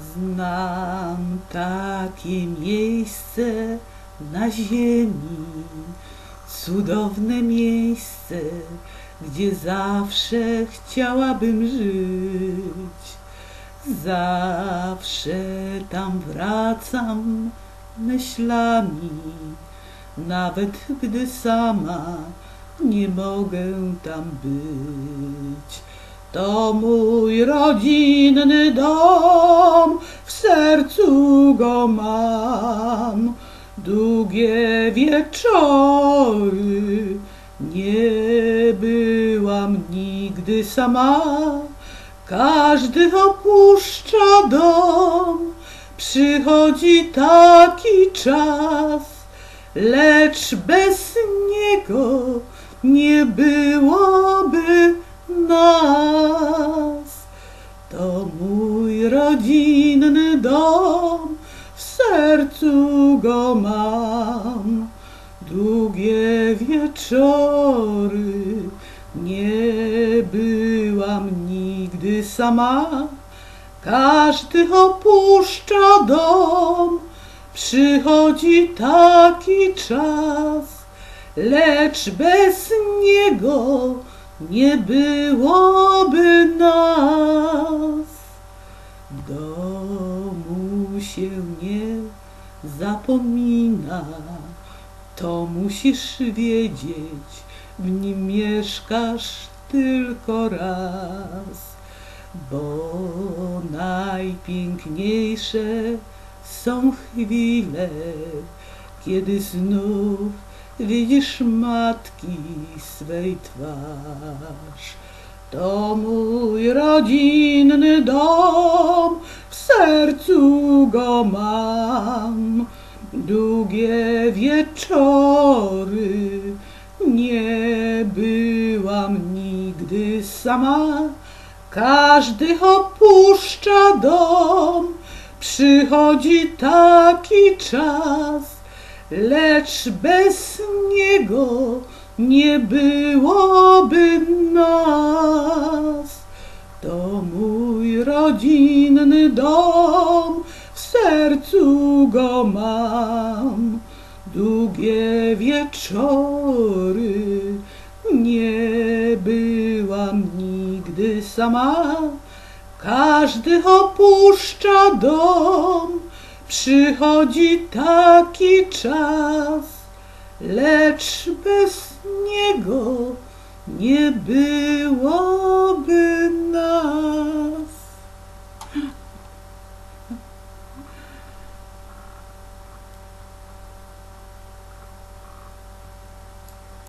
Znam takie miejsce na ziemi, cudowne miejsce, gdzie zawsze chciałabym żyć. Zawsze tam wracam myślami, nawet gdy sama nie mogę tam być. To mój rodzinny dom, w sercu go mam. Długie wieczory, nie byłam nigdy sama. Każdy opuszcza dom, przychodzi taki czas, lecz bez niego nie byłoby dom, w sercu go mam. Długie wieczory, nie byłam nigdy sama. Każdy opuszcza dom, przychodzi taki czas, lecz bez niego nie byłoby nas. Się nie zapomina, to musisz wiedzieć, w nim mieszkasz tylko raz, bo najpiękniejsze są chwile, kiedy znów widzisz matki swej twarz. To mój rodzinny dom, sercu go mam. Długie wieczory, nie byłam nigdy sama. Każdy opuszcza dom, przychodzi taki czas, lecz bez niego nie byłoby nas. To mój dom, w sercu go mam. Długie wieczory, nie byłam nigdy sama. Każdy opuszcza dom, przychodzi taki czas, lecz bez niego nie było